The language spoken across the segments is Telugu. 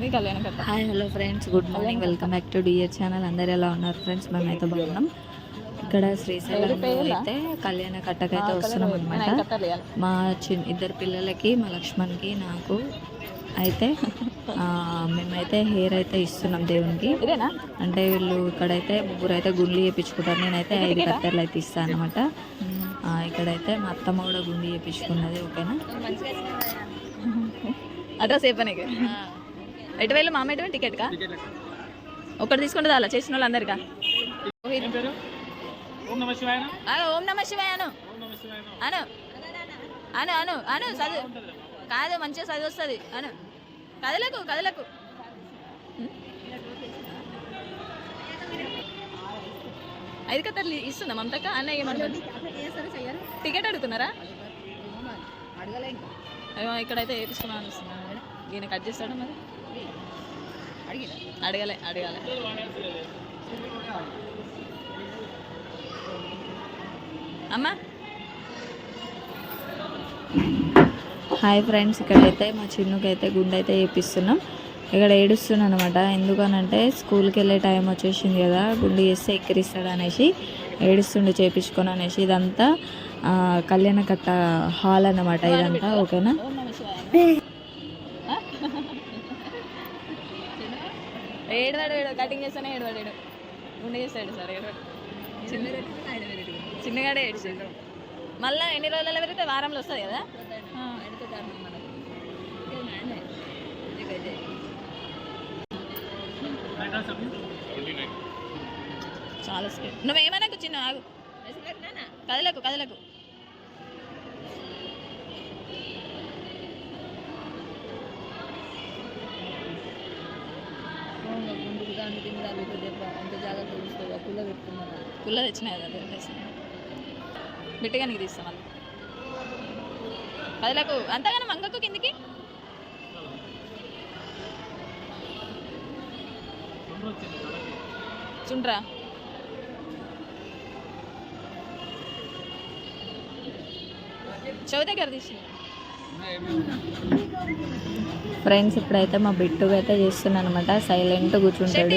Hi hello friends. Good morning. Welcome back to dear channel. అందరు ఎలా ఉన్నారు ఫ్రెండ్స్? మేమైతే బాగున్నాం. ఇక్కడ శ్రీశైలం అయితే కళ్యాణ కట్టకైతే వస్తున్నాం అనమాట. మా చిన్న ఇద్దరు పిల్లలకి మా లక్ష్మణ్కి నాకు అయితే మేమైతే హెయిర్ అయితే ఇస్తున్నాం దేవునికి. అంటే వీళ్ళు ఇక్కడైతే ముగ్గురు అయితే గుండ్లు చేయించుకుంటారు నేనైతే ఐదు కత్తెరలు అయితే ఇస్తాను అనమాట ఇక్కడైతే మా అత్తమ్మ కూడా గుండి చేయించుకున్నది ఓకేనా? అడ్రస్ చెప్పనీకి. ఎటు వెళ్ళి మామ ఎటు టికెట్ కా ఒకటి తీసుకుంటే అలా చేసిన వాళ్ళందరికా? ఆ, ఓం నమ శివాయ అను. అను. అను అను అను చదువు. కాదు మంచిగా చదువు వస్తుంది అను. కదలకు కదలకు. ఐదు కత్తర్లు ఇస్తుందా మమతక్క? అన్నయ్య ఏమంటారు టికెట్ అడుగుతున్నారా? అయ్యో ఇక్కడైతే వేపించుకున్నాను అనిపిస్తున్నాను ఈయన కట్ చేస్తాడు మరి? అడగలే అడగాలి. అమ్మా. హాయ్ ఫ్రెండ్స్ ఇక్కడైతే మా చిన్నుకైతే గుండె అయితే చేపిస్తున్నాం ఇక్కడ ఏడుస్తున్నాను అనమాట ఎందుకనంటే స్కూల్కి వెళ్ళే టైం వచ్చేసింది కదా గుండె చేస్తే ఎక్కిరిస్తాడు అనేసి ఏడుస్తుండే చేపించుకొని అనేసి ఇదంతా ఆ, కళ్యాణ కట్ట హాల్ అన్నమాట ఇదంతా ఓకేనా ఓం నమ శివాయ ఆ? ఏడవాడు ఏడు కటింగ్ చేస్తానే ఏడవాడు ఏడు గుండె చేస్తాడు సార్ ఏడవాడు. చిన్న చిన్నగాడే ఏడ్చాడు. మళ్ళీ ఎన్ని రోజులలో పెరిగితే వారంలో వస్తుంది కదా? ఆ. చాలా స్పీడ్. నువ్వేమైనా చిన్న ఆగు. కదలకు కదలకు. పుల్ల తెచ్చినాయి కదా బిట్టగానికి తీస్తాం మళ్ళీ కదలకు అంతగానో మంగకు కిందికి? చుండ్రా. చెవి దగ్గర తీసి ఫ్రెండ్స్ ఇప్పుడైతే మా బిట్టుగా అయితే చేస్తున్నాను అనమాట సైలెంట్ కూర్చుంటాడు.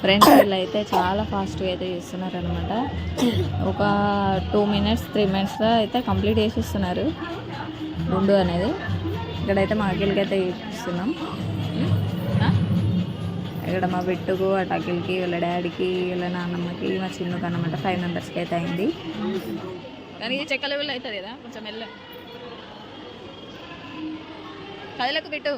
ఫ్రెండ్స్ వీళ్ళు అయితే చాలా ఫాస్ట్గా అయితే చేస్తున్నారు అనమాట ఒక టూ మినిట్స్ త్రీ మినిట్స్లో అయితే కంప్లీట్ చేసేస్తున్నారు. గుండు అనేది. ఇక్కడైతే మా అఖిల్కి అయితే ఇస్తున్నాం. ఆ? ఇక్కడ మా బిట్టుకు అటు అఖిల్కి వీళ్ళ డాడీకి వీళ్ళ నాన్నమ్మకి మా చిన్నుకు అనమాట ఫైవ్ మెంబర్స్కి అయితే అయింది. కానీ ఇది చెక్క లెవెల్ అవుతుంది కదా కొంచెం మెల్ల. కదలకు పెట్టు.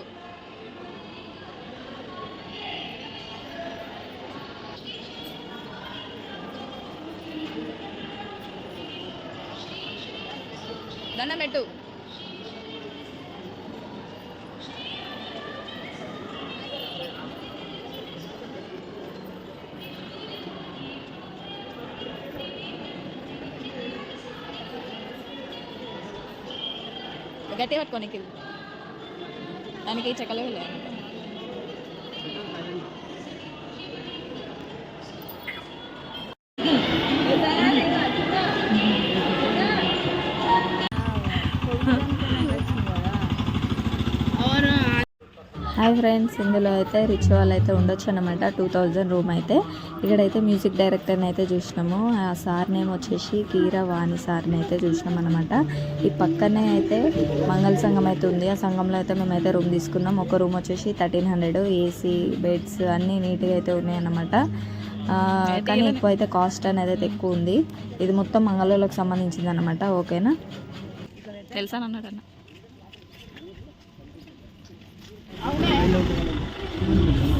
దండం పెట్టు. గట్టి పట్టుకోనికి దానికి చెక్కలు వెళ్ళాయి. హాయ్ ఫ్రెండ్స్ ఇందులో అయితే రిచువల్ అయితే ఉండొచ్చు అనమాట టూ థౌజండ్ రూమ్ అయితే. ఇక్కడైతే మ్యూజిక్ డైరెక్టర్ని అయితే చూసినాము. ఆ సార్ నేమ్ వచ్చేసి కీరా వాణి సార్ని అయితే చూసినాం అనమాట ఈ పక్కనే అయితే మంగళ సంఘం అయితే ఉంది. ఆ సంఘంలో అయితే మేమైతే రూమ్ తీసుకున్నాం. ఒక రూమ్ వచ్చేసి థర్టీన్ హండ్రెడ్ ఏసీ బెడ్స్ అన్నీ నీట్గా అయితే ఉన్నాయి అన్నమాట ఆ, కానీ ఎక్కువ అయితే కాస్ట్ అనేది అయితే ఎక్కువ ఉంది. ఇది మొత్తం మంగళూరులకు సంబంధించింది అనమాట ఓకేనా? తెలుసా అన్నాడు అన్న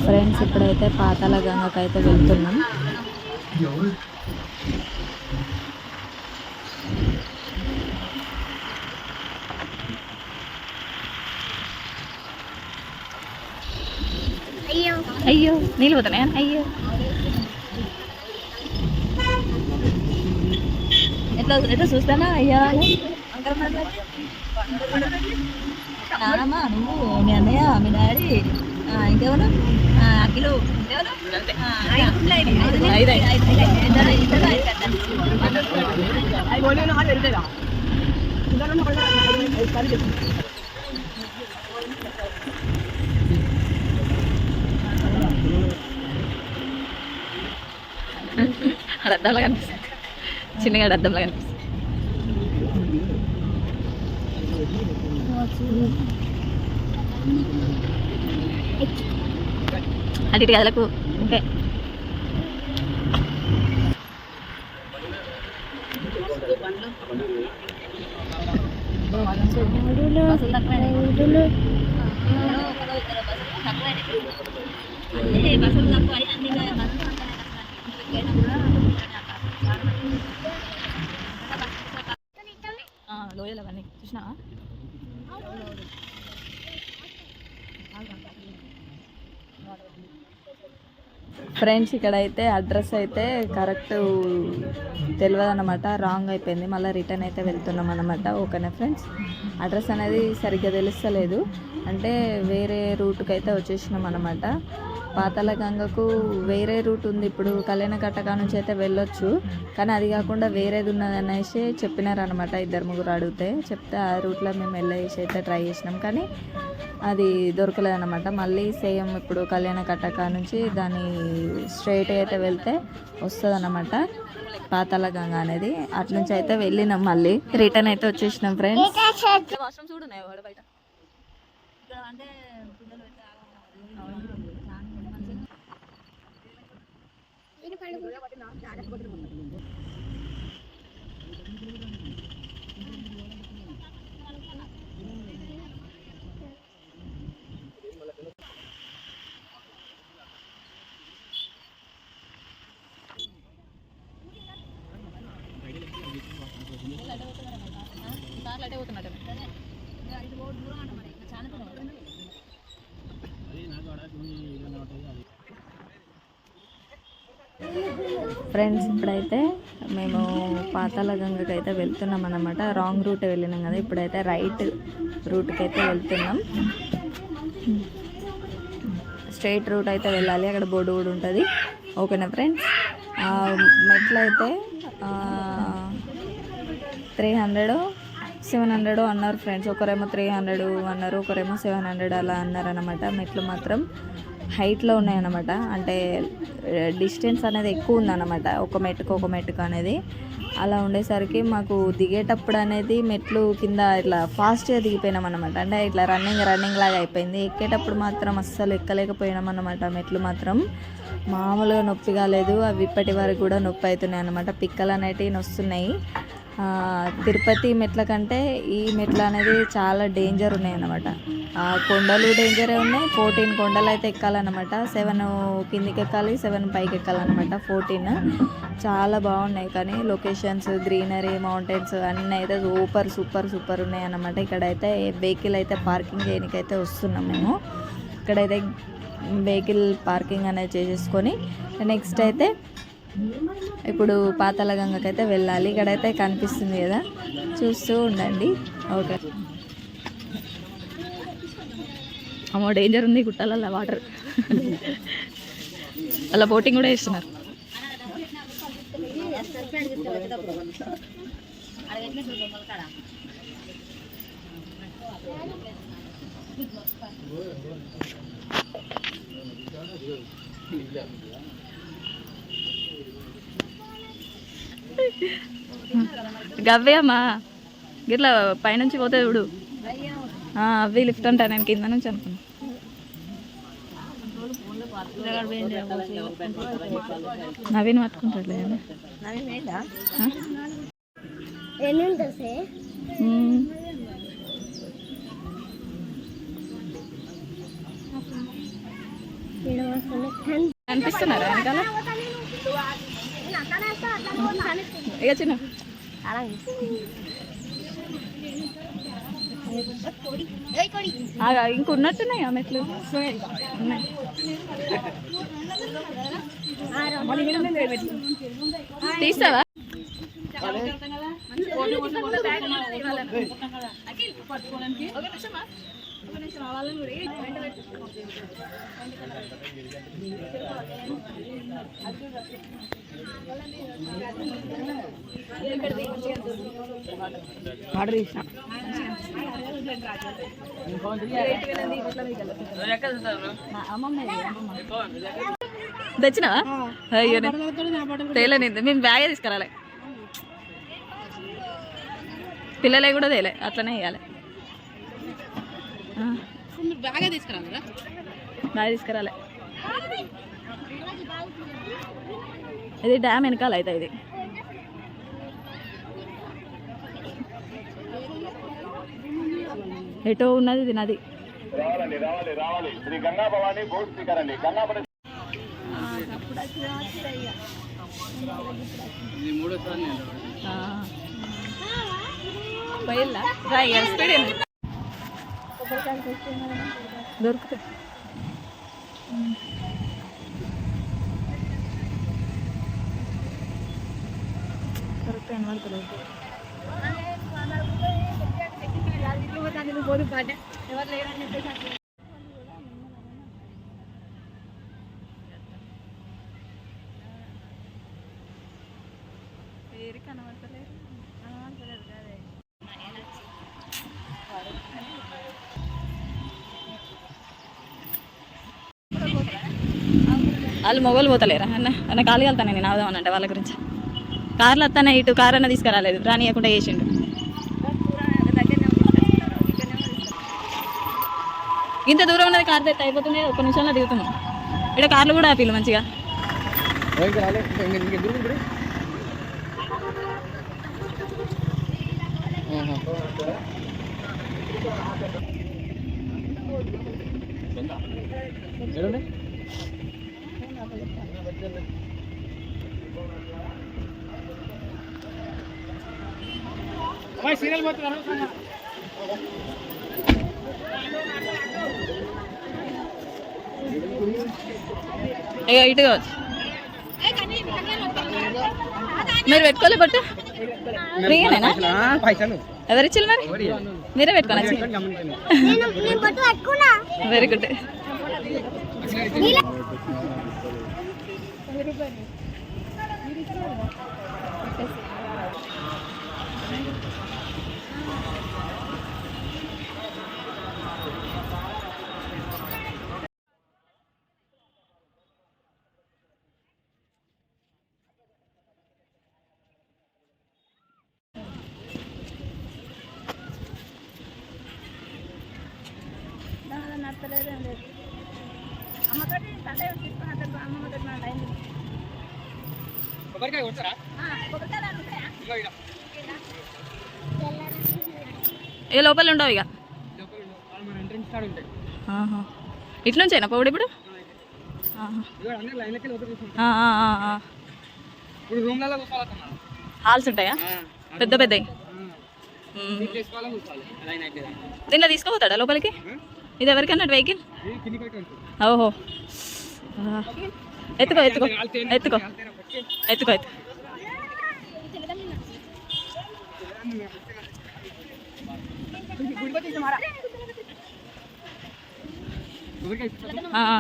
ఫ్రెండ్స్ ఇప్పుడైతే పాతాల గంగకి అయితే వెళ్తున్నాం అయ్యో నీళ్ళు పోతున్నాయా? అయ్యో. ఎట్లా ఎట్లా చూస్తానా? అయ్యా. నానమ్మ నువ్వు మీ అన్నయ్య మీ డాడీ ఇంకెవరు అఖిలు ఎవరు అద్దంలా కనిపిస్తుంది చిన్నగా అద్దంలా కనిపిస్తుంది అటు ఇటు కదలకు ఇంకే లోయలు అవన్నీ చూసినా ఫ్రెండ్స్ ఇక్కడైతే అడ్రస్ అయితే కరెక్ట్ తెలియదు అనమాట రాంగ్ అయిపోయింది. మళ్ళీ రిటర్న్ అయితే వెళ్తున్నాం అనమాట ఓకేనా ఫ్రెండ్స్ అడ్రస్ అనేది సరిగ్గా తెలుస్తలేదు. అంటే వేరే రూట్కి అయితే వచ్చేసినాం అనమాట పాతాల గంగకు వేరే రూట్ ఉంది. ఇప్పుడు కళ్యాణ కట్టక నుంచి అయితే వెళ్ళొచ్చు. కానీ అది కాకుండా వేరేది ఉన్నది అనేసి చెప్పినారనమాట ఇద్దరు ముగ్గురు అడిగితే. చెప్తే ఆ రూట్లో మేము వెళ్ళేసి అయితే ట్రై చేసినాం. కానీ అది దొరకలేదన్నమాట. మళ్ళీ సేమ్ ఇప్పుడు కళ్యాణ కట్టక నుంచి దాని స్ట్రైట్ అయితే వెళ్తే వస్తుంది అన్నమాట పాతాల గంగ అనేది. అటు నుంచి అయితే వెళ్ళినాం మళ్ళీ. రిటర్న్ అయితే వచ్చేసినాం ఫ్రెండ్స్. బయట. ఇక్కడ అంటే పిల్లలు పెట్టే కార్లు అటే ఫ్రెండ్స్ ఇప్పుడైతే మేము పాతాల గంగకి అయితే వెళ్తున్నాం అన్నమాట. రాంగ్ రూట్ వెళ్ళినాం కదా ఇప్పుడైతే రైట్ రూట్కి అయితే వెళ్తున్నాం. స్ట్రైట్ రూట్ అయితే వెళ్ళాలి అక్కడ బోర్డు కూడా ఉంటుంది. ఓకేనా ఫ్రెండ్స్ మెట్లు అయితే త్రీ హండ్రెడ్ సెవెన్ హండ్రెడ్ అన్నారు ఫ్రెండ్స్ ఒకరేమో త్రీ హండ్రెడ్ అన్నారు ఒకరేమో సెవెన్ హండ్రెడ్ అలా అన్నారు అనమాట మెట్లు మాత్రం హైట్లో ఉన్నాయన్నమాట. అంటే డిస్టెన్స్ అనేది ఎక్కువ ఉందన్నమాట. ఒక మెట్టుకు ఒక మెట్టుకు అనేది. అలా ఉండేసరికి మాకు దిగేటప్పుడు అనేది మెట్లు కింద ఇట్లా ఫాస్ట్గా దిగిపోయినాం అనమాట అంటే ఇట్లా రన్నింగ్ రన్నింగ్ లాగా అయిపోయింది. ఎక్కేటప్పుడు మాత్రం అస్సలు ఎక్కలేకపోయినాం అనమాట మెట్లు మాత్రం. మామూలుగా నొప్పి కాలేదు అవి ఇప్పటి వరకు కూడా నొప్పి అవుతున్నాయి అనమాట పిక్కలు అనేటివి నొస్తున్నాయి. తిరుపతి మెట్ల కంటే ఈ మెట్లు అనేది చాలా డేంజర్ ఉన్నాయి అన్నమాట కొండలు డేంజరే ఉన్నాయి. ఫోర్టీన్ కొండలు అయితే ఎక్కాలన్నమాట. సెవెన్ కిందికి ఎక్కాలి సెవెన్ పైకి ఎక్కాలన్నమాట ఫోర్టీన్ చాలా బాగున్నాయి కానీ లొకేషన్స్ గ్రీనరీ మౌంటైన్స్ అన్నీ అయితే సూపర్ సూపర్ సూపర్ ఉన్నాయి అన్నమాట ఇక్కడైతే వెహికల్ అయితే పార్కింగ్ చేయడానికి అయితే వస్తున్నాం మేము. ఇక్కడైతే వెహికల్ పార్కింగ్ అనేది చేసేసుకొని నెక్స్ట్ అయితే ఇప్పుడు పాతాల గంగకైతే వెళ్ళాలి. ఇక్కడైతే కనిపిస్తుంది కదా. చూస్తూ ఉండండి. ఓకే. అమ్మో డేంజర్ ఉంది గుట్టాలల్లో వాటర్ అలా బోటింగ్ కూడా చేస్తున్నారు. గవ్వే అమ్మా. గిట్లా పైనుంచి పోతే చూడు. ఆ, అవి లిఫ్ట్ అంటా నేను కింద నుంచి అనుకున్నా. నవీన్? మ్మ్. కనిపిస్తున్నారా వెనకాల? ఇక చిన్న. ఆగా, ఇంక ఉన్నట్టున్నాయి ఆ మెట్లు? ఉన్నాయి. తీస్తావా? ఆర్డర్ చేసిన. తెచ్చినావా? అయ్యో తేలనింది మేము బ్యాగే తీసుకురాలే. పిల్లలే కూడా తేలే. అట్లనే వేయాలి బాగా తీసుకురా బ్యాగ్ తీసుకురాలే. ఇది డ్యామ్ వెనకాల అయితే ఇది. ఎటో ఉన్నది ఇది నది. ఇది మూడోసారి నేను ఆ. పోయిల్లా? రా ఇక స్పీడ్ ఏంది? దొరుకుతాయి ఎవరు లేరని చెప్పేసి వాళ్ళు మొగలు పోతలేరా? అన్న అన్న కాలు వెళ్తాను నేను అవుదాం అనంటే వాళ్ళ గురించి. కార్లు వస్తానే ఇటు కార్ అన్న తీసుకురాలేదు. రానియకుండా చేసిండు. ఇంత దూరం ఉన్నది కార్ తెత్త అయిపోతుంది ఒక నిమిషంలో దిగుతున్నాం. ఇక్కడ కార్లు కూడా ఆపిల్లు మంచిగా. సీరియల్ పోతున్నా ఇక ఇటు కావచ్చు. మీరు పెట్టుకోలే బట్టు? ఫ్రీగానేనా పైసలు ఎవరిచ్చిల్లు మరి మీరే పెట్టుకోనచ్చు వెరీ గుడ్ కొబ్బరికాయ కొడతారా ఏ లోపల ఉండవు ఇక ఎంట్రెన్స్ కార్డు ఉంటాయి ఆహా. ఇట్లుంచేనా పౌడు. ఇవాళ అందరూ లైన్లకి లోపల ఆ, ఆ, ఆ, ఆ. ఇప్పుడు హాల్స్ ఉంటాయా? పెద్ద అయితే దీంట్లో తీసుకుపోతాడా లోపలికి? ఇది ఎవరికి అన్నట్టు వెహికల్? ఓహో. ఎత్తుకో ఎత్తుకో ఎత్తుకో. ఎత్తుకో ఎత్తు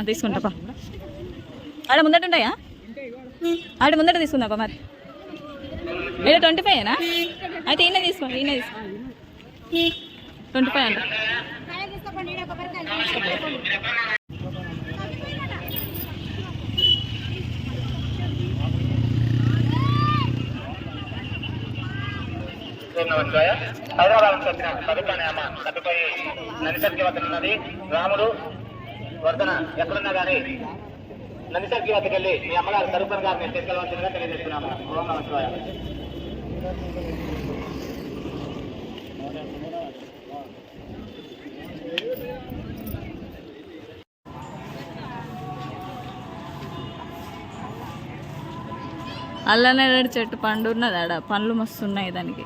తీసుకుంటాపా ఆడ ముందట ఉంటాయా ఆడ ముందట తీసుకుందా మరి ఇక్కడ ట్వంటీ ఫైవ్ అయితే ఈయన తీసుకోండి ఈయన తీసుకో ట్వంటీ ఫైవ్ అంట నమస్కారం హైదరాబాద్ నుంచి వచ్చిన తదుపరి అమ్మ తదుపరి నందిసర్కి వద్ద ఉన్నది. రాముడు వర్ధన ఎక్కడున్నా కానీ నందిసర్కి వద్దకు వెళ్ళి మీ అమ్మగారు తరుపతి గారిని తీసుకెళ్ళవలసిందిగా తెలియజేస్తున్నాము. ఓం నమ శివాయ. అల్లనేరేడు చెట్టు పండు ఉన్నది ఆడ. పండ్లు మస్తు ఉన్నాయి దానికి.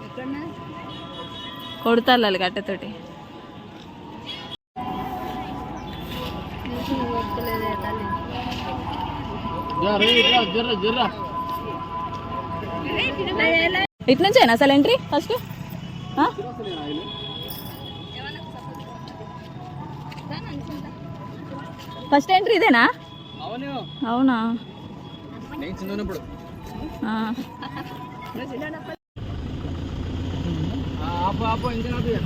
జర్ర జర్ర ఇటు నుంచేనా అసలు ఎంట్రీ ఫస్ట్ ఫస్ట్ ఎంట్రీ ఇదేనా? అవును. Ah. Apa apa ini apa ya?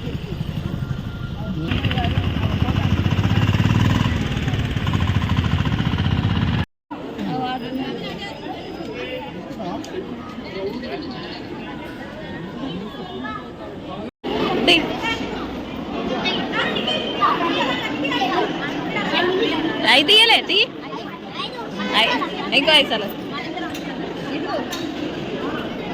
Ahí tiene, ahí. Ahí, ahí con esa.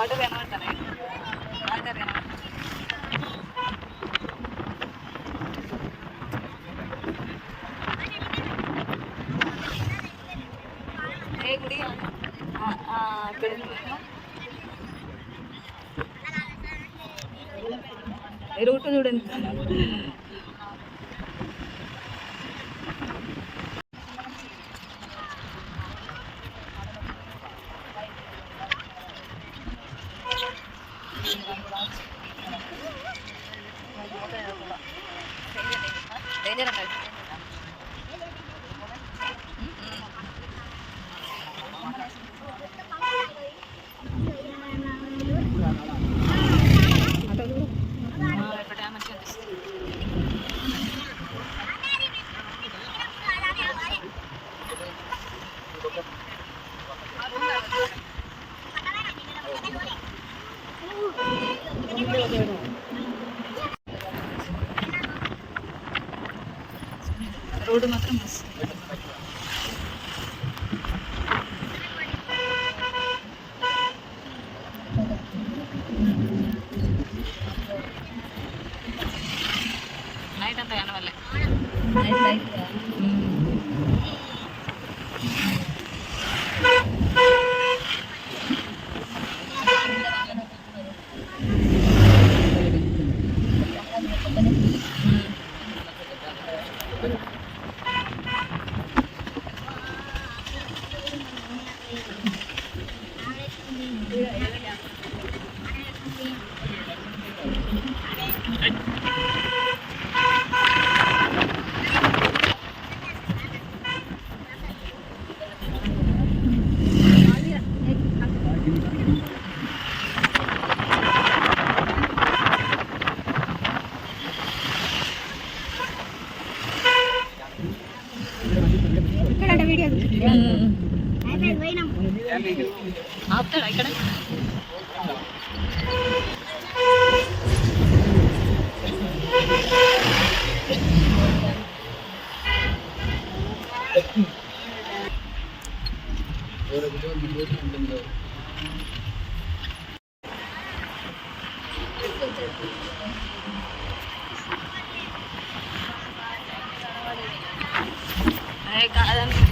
సార్లు తీ ఆ, అక్కడ పెట్టు Ini na kayo. I like that. Mm. Ay, kaalam ko.